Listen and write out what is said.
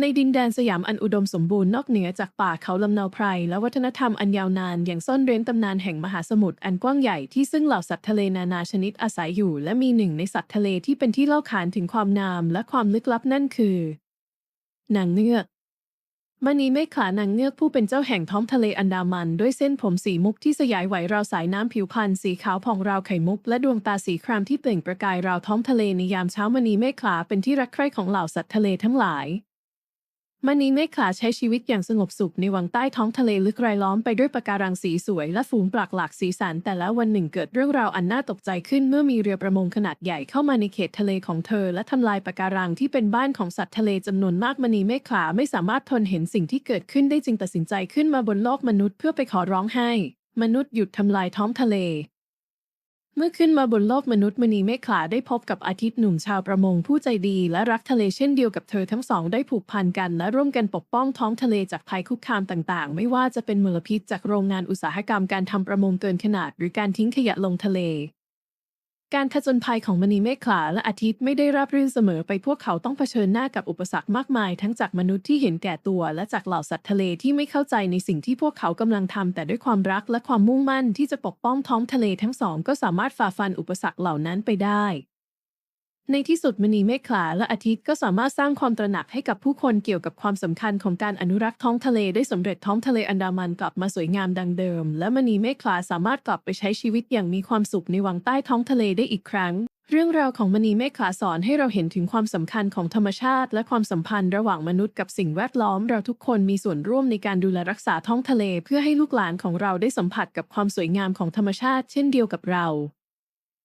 ในดินแดนสยามอันอุดมสมบูรณ์นอกเหนือจากป่าเขาลำเนาไพรและวัฒนธรรมอันยาวนานอย่างซ่อนเร้นตำนานแห่งมหาสมุทรอันกว้างใหญ่ที่ซึ่งเหล่าสัตว์ทะเลนานาชนิดอาศัยอยู่ และมีหนึ่งในสัตว์ทะเลที่เป็นที่เล่าขานถึงความงามและความลึกลับนั่นคือนางเงือกมณีเมฆขานางเงือกผู้เป็นเจ้าแห่งท้องทะเลอันดามัน ด้วยเส้นผมสีมุกที่สยายไหวราวสายน้ำผิวพรรณสีขาวผ่องราวไข่มุก และดวงตาสีครามที่เปล่งประกายราวท้องทะเลในยามเช้ามณีเมฆขาเป็นที่รักใคร่ของเหล่าสัตว์ทะเลทั้งหลาย มณีเมฆขาใช้ชีวิตอย่างสงบสุขในวังใต้ท้องทะเลลึกรายล้อมไปด้วยปะการังสีสวยและฝูงปลากหลากสีสัน แต่แล้ววันหนึ่งเกิดเรื่องราวอันน่าตกใจขึ้นเมื่อมีเรือประมงขนาดใหญ่เข้ามาในเขตทะเลของเธอ และทำลายปะการังที่เป็นบ้านของสัตว์ทะเลจำนวนมากมณีเมฆขาไม่สามารถทนเห็นสิ่งที่เกิดขึ้นได้จึงตัดสินใจขึ้นมาบนโลกมนุษย์เพื่อไปขอร้องให้ มนุษย์หยุดทำลายท้องทะเล เมื่อขึ้นมาบนโลกมนุษย์มณีเมฆขาได้พบกับอาทิตย์หนุ่มชาวประมงผู้ใจดี และรักทะเลเช่นเดียวกับเธอทั้งสองได้ผูกพันกัน และร่วมกันปกป้องท้องทะเลจากภัยคุกคามต่างๆ ไม่ว่าจะเป็นมลพิษจากโรงงานอุตสาหกรรมการทำประมงเกินขนาด หรือการทิ้งขยะลงทะเล การผจญภัยของมณีเมฆขลาและอาทิตย์ไม่ได้ราบรื่นเสมอไปพวกเขาต้องเผชิญหน้ากับอุปสรรคมากมาย ทั้งจากมนุษย์ที่เห็นแก่ตัว และจากเหล่าสัตว์ทะเลที่ไม่เข้าใจในสิ่งที่พวกเขากำลังทำแต่ด้วยความรักและความมุ่งมั่นที่จะปกป้องท้องทะเลทั้งสองก็สามารถฝ่าฟันอุปสรรคเหล่านั้นไปได้ ในที่สุดมณีเมฆขลาและอาทิตย์ก็สามารถสร้างความตระหนักให้กับผู้คนเกี่ยวกับความสำคัญของการอนุรักษ์ท้องทะเลได้สำเร็จท้องทะเลอันดามันกลับมาสวยงามดังเดิม และมณีเมฆขลาสามารถกลับไปใช้ชีวิตอย่างมีความสุขในวังใต้ท้องทะเลได้อีกครั้ง เรื่องราวของมณีเมฆขลาสอนให้เราเห็นถึงความสำคัญของธรรมชาติ และความสัมพันธ์ระหว่างมนุษย์กับสิ่งแวดล้อม เราทุกคนมีส่วนร่วมในการดูแลรักษาท้องทะเล เพื่อให้ลูกหลานของเราได้สัมผัสกับความสวยงามของธรรมชาติ เช่นเดียวกับเรา